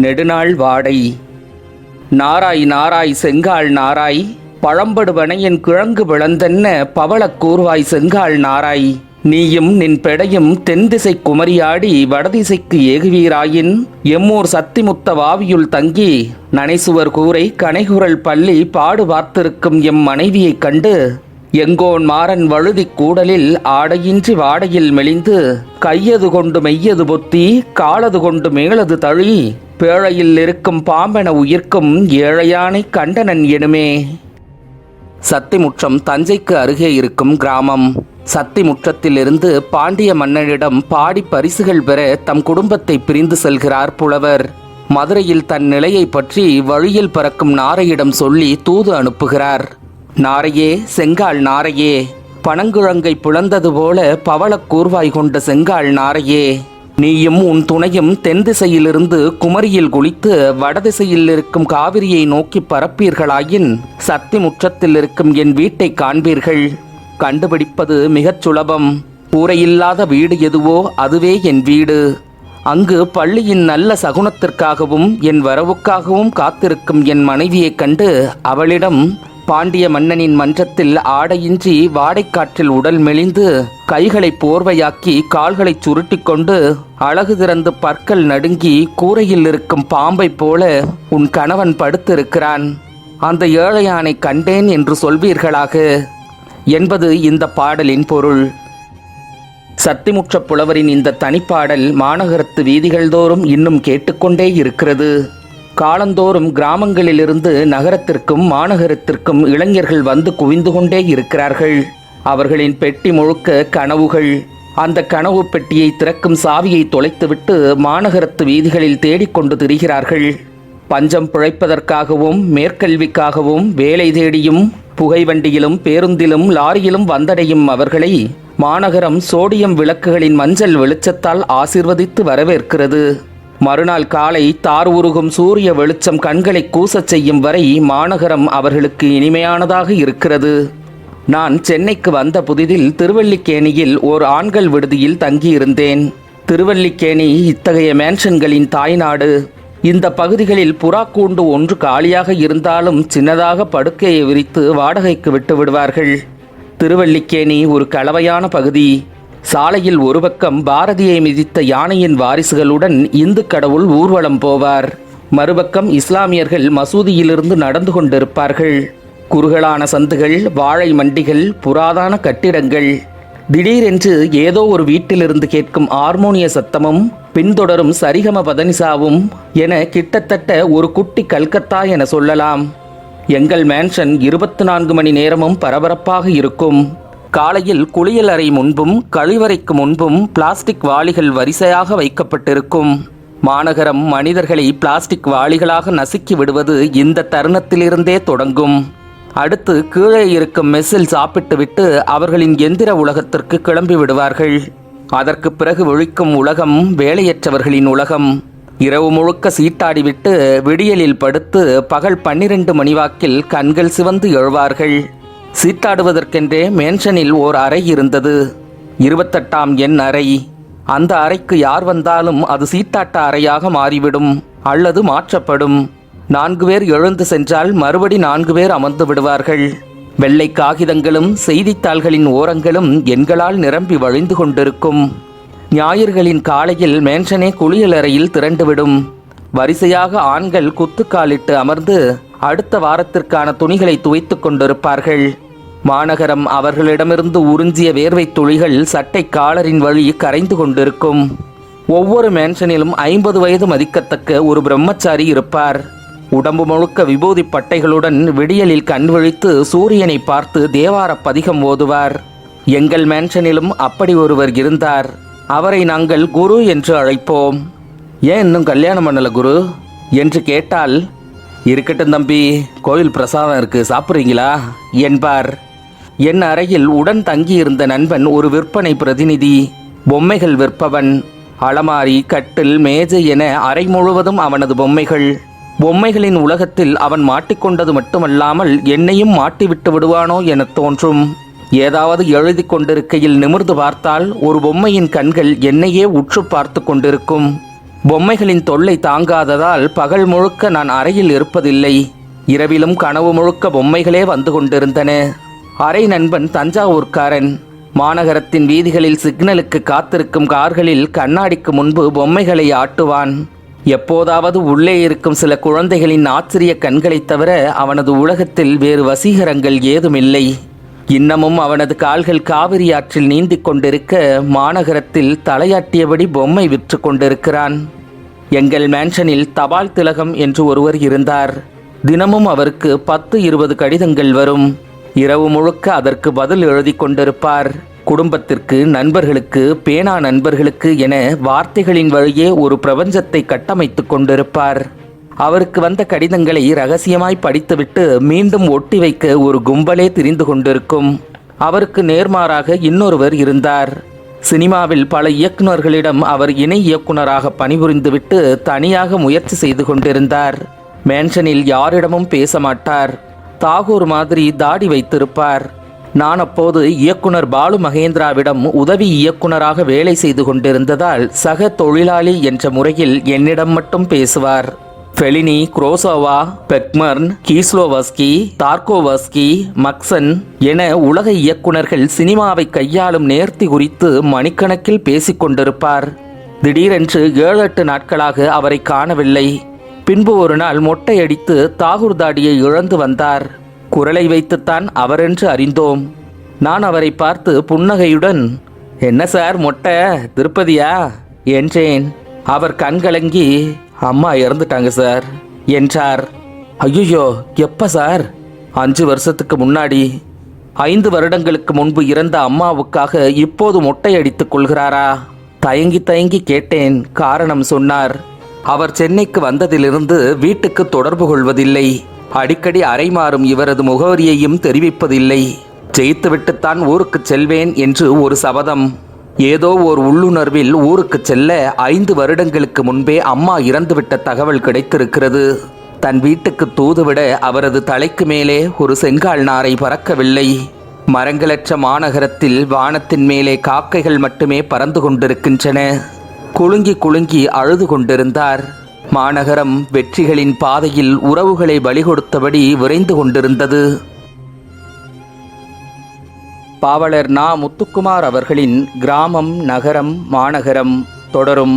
நெடுநாள் வாடை. நாராய் நாராய் செங்கால் நாராய் பழம்படுவனையின் கிழங்கு விளந்தென்ன பவளக் கூர்வாய் செங்கால் நாராய். நீயும் நின் பெடையும் தென்திசை குமரியாடி வடதிசைக்கு ஏகுவீராயின் எம்மூர் சத்திமுத்த வாவியுள் தங்கி நனைசுவர் கூரை கனைகுரல் பள்ளி பாடு பார்த்திருக்கும் எம் மனைவியைக் கண்டு எங்கோன் மாறன் வழுதி கூடலில் ஆடையின்றி வாடையில் மெலிந்து கையது கொண்டு மெய்யது பொத்தி காலது கொண்டு மேலது தழி பேழையில் இருக்கும் பாம்பென உயிர்க்கும் ஏழையானை கண்டனன் எனுமே. சத்திமுற்றம் தஞ்சைக்கு அருகே இருக்கும் கிராமம். சத்திமுற்றத்திலிருந்து பாண்டிய மன்னனிடம் பாடி பரிசுகள் பெற தம் குடும்பத்தை பிரிந்து செல்கிறார் புலவர். மதுரையில் தன் நிலையை பற்றி வழியில் பறக்கும் நாரையிடம் சொல்லி தூது அனுப்புகிறார். நாரையே செங்கால் நாரையே பனங்குழங்கை புலந்தது போல பவளக் கூர்வாய் கொண்ட செங்கால் நாரையே நீயும் உன் துணையும் தென் திசையிலிருந்து குமரியில் குளித்து வடதிசையில் இருக்கும் காவிரியை நோக்கி பரப்பீர்களாயின் சக்தி முற்றத்தில் இருக்கும் என் வீட்டை காண்பீர்கள். கண்டுபிடிப்பது மிகச் சுலபம். கூரையில்லாத வீடு எதுவோ அதுவே என் வீடு. அங்கு பள்ளியின் நல்ல சகுனத்திற்காகவும் என் வரவுக்காகவும் காத்திருக்கும் என் மனைவியைக் கண்டு அவளிடம் பாண்டிய மன்னனின் மன்றத்தில் ஆடையின்றி வாடைக்காற்றில் உடல் மெலிந்து கைகளை போர்வையாக்கி கால்களை சுருட்டிக்கொண்டு அழகு திறந்து பற்கள் நடுங்கி கூரையில் இருக்கும் பாம்பைப் போல உன் கணவன் படுத்திருக்கிறான். அந்த ஏழையானை கண்டேன் என்று சொல்வீர்களாக. என்பது இந்த பாடலின் பொருள். சத்திமுற்ற புலவரின் இந்த தனிப்பாடல் மாநகரத்து வீதிகள் தோறும் இன்னும் கேட்டுக்கொண்டே இருக்கிறது. காலந்தோறும் கிராமங்களிலிருந்து நகரத்திற்கும் மாநகரத்திற்கும் இளைஞர்கள் வந்து குவிந்து கொண்டே இருக்கிறார்கள். அவர்களின் பெட்டி முழுக்க கனவுகள். அந்த கனவு பெட்டியை திறக்கும் சாவியை தொலைத்துவிட்டு மாநகரத்து வீதிகளில் தேடிக்கொண்டு திரிகிறார்கள். பஞ்சம் பிழைப்பதற்காகவும் மேற்கல்விக்காகவும் வேலை தேடியும் புகைவண்டியிலும் பேருந்திலும் லாரியிலும் வந்தடையும் அவர்களை மாநகரம் சோடியம் விளக்குகளின் மஞ்சள் வெளிச்சத்தால் ஆசிர்வதித்து வரவேற்கிறது. மறுநாள் காலை தார் உருகும் சூரிய வெளிச்சம் கண்களை கூசச் செய்யும் வரை மாநகரம் அவர்களுக்கு இனிமையானதாக இருக்கிறது. நான் சென்னைக்கு வந்த புதிதில் திருவல்லிக்கேணியில் ஓர் ஆண்கள் விடுதியில் தங்கியிருந்தேன். திருவல்லிக்கேணி இத்தகைய மேன்ஷன்களின் தாய்நாடு. இந்த பகுதிகளில் புறாக்கூண்டு ஒன்று காலியாக இருந்தாலும் சின்னதாக படுக்கையை விரித்து வாடகைக்கு விட்டு விடுவார்கள். திருவல்லிக்கேணி ஒரு கலவையான பகுதி. சாலையில் ஒரு பக்கம் பாரதியை மிதித்த யானையின் வாரிசுகளுடன் இந்து கடவுள் ஊர்வலம் போவார். மறுபக்கம் இஸ்லாமியர்கள் மசூதியிலிருந்து நடந்து கொண்டிருப்பார்கள். குறுகலான சந்துகள் வாழை மண்டிகள் புராதான கட்டிடங்கள். திடீரென்று ஏதோ ஒரு வீட்டிலிருந்து கேட்கும் ஹார்மோனிய சத்தமும் பின்தொடரும் சரிகம பதனிசாவும் என கிட்டத்தட்ட ஒரு குட்டி கல்கத்தா என சொல்லலாம். எங்கள் மேன்ஷன் இருபத்தி நான்கு மணி நேரமும் பரபரப்பாக இருக்கும். காலையில் குளியல் அறை முன்பும் கழிவறைக்கு முன்பும் பிளாஸ்டிக் வாளிகள் வரிசையாக வைக்கப்பட்டிருக்கும். மாநகரம் மனிதர்களை பிளாஸ்டிக் வாளிகளாக நசுக்கி விடுவது இந்த தருணத்திலிருந்தே தொடங்கும். அடுத்து கீழே இருக்கும் மெஸ்ஸில் சாப்பிட்டுவிட்டு அவர்களின் எந்திர உலகத்திற்கு கிளம்பி விடுவார்கள். அதற்கு பிறகு ஒழிக்கும் உலகம் வேலையற்றவர்களின் உலகம். இரவு முழுக்க சீட்டாடிவிட்டு விடியலில் படுத்து பகல் பன்னிரண்டு மணிவாக்கில் கண்கள் சிவந்து எழுவார்கள். சீத்தாடுவதற்கென்றே மேன்ஷனில் ஓர் அறை இருந்தது. இருபத்தெட்டாம் எண் அறை. அந்த அறைக்கு யார் வந்தாலும் அது சீட்டாட்ட அறையாக மாறிவிடும் அல்லது மாற்றப்படும். நான்கு பேர் எழுந்து சென்றால் மறுபடி நான்கு பேர் அமர்ந்து விடுவார்கள். வெள்ளை காகிதங்களும் செய்தித்தாள்களின் ஓரங்களும் எண்களால் நிரம்பி வழிந்து கொண்டிருக்கும். ஞாயிறுகளின் காலையில் மேன்ஷனே குளியலறையில் திரண்டுவிடும். வரிசையாக ஆண்கள் குத்துக்காலிட்டு அமர்ந்து அடுத்த வாரத்திற்கான துணிகளை துவைத்து கொண்டிருப்பார்கள். மாநகரம் அவர்களிடமிருந்து உறிஞ்சிய வேர்வைத் துளிகள் சட்டை காலரின் வழி கரைந்து கொண்டிருக்கும். ஒவ்வொரு மேன்ஷனிலும் ஐம்பது வயது மதிக்கத்தக்க ஒரு பிரம்மச்சாரி இருப்பார். உடம்பு முழுக்க விபூதி பட்டைகளுடன் விடியலில் கண் விழித்து சூரியனை பார்த்து தேவார பதிகம் ஓதுவார். எங்கள் மேன்ஷனிலும் அப்படி ஒருவர் இருந்தார். அவரை நாங்கள் குரு என்று அழைப்போம். ஏன் இன்னும் கல்யாணம் பண்ணல குரு? என்று கேட்டால் இருக்கட்டும் தம்பி கோயில் பிரசாதம் இருக்கு சாப்பிட்றீங்களா? என்பார் என் அறையில் உடன் தங்கியிருந்த நண்பன் ஒரு விற்பனை பிரதிநிதி பொம்மைகள் விற்பவன். அலமாரி கட்டில் மேஜை என அறை முழுவதும் அவனது பொம்மைகள். பொம்மைகளின் உலகத்தில் அவன் மாட்டிக்கொண்டது மட்டுமல்லாமல் என்னையும் மாட்டிவிட்டு விடுவானோ எனத் தோன்றும். ஏதாவது எழுதி கொண்டிருக்கையில் நிமிர்ந்து பார்த்தால் ஒரு பொம்மையின் கண்கள் என்னையே உற்று பார்த்து கொண்டிருக்கும். பொம்மைகளின் தொல்லை தாங்காததால் பகல் முழுக்க நான் அறையில் இருப்பதில்லை. இரவிலும் கனவு முழுக்க பொம்மைகளே வந்து கொண்டிருந்தன. அறை நண்பன் தஞ்சாவூர்காரன். மாநகரத்தின் வீதிகளில் சிக்னலுக்கு காத்திருக்கும் கார்களில் கண்ணாடிக்கு முன்பு பொம்மைகளை ஆட்டுவான். எப்போதாவது உள்ளே இருக்கும் சில குழந்தைகளின் ஆச்சரிய கண்களைத் தவிர அவனது உலகத்தில் வேறு வசீகரங்கள் ஏதுமில்லை. இன்னமும் அவனது கால்கள் காவிரி ஆற்றில் நீந்தி கொண்டிருக்க மாநகரத்தில் தலையாட்டியபடி பொம்மை விற்று கொண்டிருக்கிறான். எங்கள் மேன்ஷனில் தபால் திலகம் என்று ஒருவர் இருந்தார். தினமும் அவருக்கு பத்து இருபது கடிதங்கள் வரும். இரவு முழுக்க அதற்கு பதில் எழுதி கொண்டிருப்பார். குடும்பத்திற்கு நண்பர்களுக்கு பேனா நண்பர்களுக்கு என வார்த்தைகளின் வழியே ஒரு பிரபஞ்சத்தை கட்டமைத்துக் கொண்டிருப்பார். அவருக்கு வந்த கடிதங்களை ரகசியமாய் படித்துவிட்டு மீண்டும் ஒட்டி வைக்க ஒரு கும்பலே திரிந்து கொண்டிருக்கும். அவருக்கு நேர்மாறாக இன்னொருவர் இருந்தார். சினிமாவில் பல இயக்குநர்களிடம் அவர் இணை இயக்குனராக பணிபுரிந்துவிட்டு தனியாக முயற்சி செய்து கொண்டிருந்தார். மேன்ஷனில் யாரிடமும் பேச மாட்டார். தாகூர் மாதிரி தாடி வைத்திருப்பார். நான் அப்போது இயக்குனர் பாலு மகேந்திராவிடம் உதவி இயக்குனராக வேலை செய்து கொண்டிருந்ததால் சக தொழிலாளி என்ற முறையில் என்னிடம் மட்டும் பேசுவார். ஃபெலினி குரோசோவா பெக்மர்ன் கீஸ்லோவஸ்கி தார்கோவஸ்கி மக்சன் என உலக இயக்குனர்கள் சினிமாவை கையாளும் நேர்த்தி குறித்து மணிக்கணக்கில் பேசிக் கொண்டிருப்பார். திடீரென்று ஏழு எட்டு நாட்களாக அவரை காணவில்லை. பின்பு ஒரு நாள் மொட்டையடித்து தாகூர் தாடியை இழந்து வந்தார். குரலை வைத்துத்தான் அவரென்று அறிந்தோம். நான் அவரை பார்த்து புன்னகையுடன் என்ன சார் மொட்டை திருப்பதியா? என்றேன். அவர் கண்கலங்கி அம்மா இறந்துட்டாங்க சார். என்றார் ஐயோ எப்ப சார்? அஞ்சு வருஷத்துக்கு முன்னாடி ஐந்து வருடங்களுக்கு முன்பு இறந்த அம்மாவுக்காக இப்போது மொட்டை அடித்துக் கொள்கிறாரா? தயங்கி தயங்கி கேட்டேன் காரணம் சொன்னார். அவர் சென்னைக்கு வந்ததிலிருந்து வீட்டுக்கு தொடர்பு கொள்வதில்லை. அடிக்கடி அரைமாறும் இவரது முகவரியையும் தெரிவிப்பதில்லை. ஜெயித்துவிட்டுத்தான் ஊருக்கு செல்வேன் என்று ஒரு சபதம். ஏதோ ஓர் உள்ளுணர்வில் ஊருக்கு செல்ல ஐந்து வருடங்களுக்கு முன்பே அம்மா இறந்துவிட்ட தகவல் கிடைத்திருக்கிறது. தன் வீட்டுக்கு தூதுவிட அவரது தலைக்கு மேலே ஒரு செங்கால் நாரை பறக்கவில்லை. மரங்களற்ற மாநகரத்தில் வானத்தின் மேலே காக்கைகள் மட்டுமே பறந்து கொண்டிருக்கின்றன. குலுங்கி குலுங்கி அழுது கொண்டிருந்தார். மாநகரம் வெற்றிகளின் பாதையில் உறவுகளை பலி கொடுத்தபடி விரைந்து கொண்டிருந்தது. பாவலர் நா முத்துக்குமார் அவர்களின் கிராமம் நகரம் மாநகரம் தொடரும்.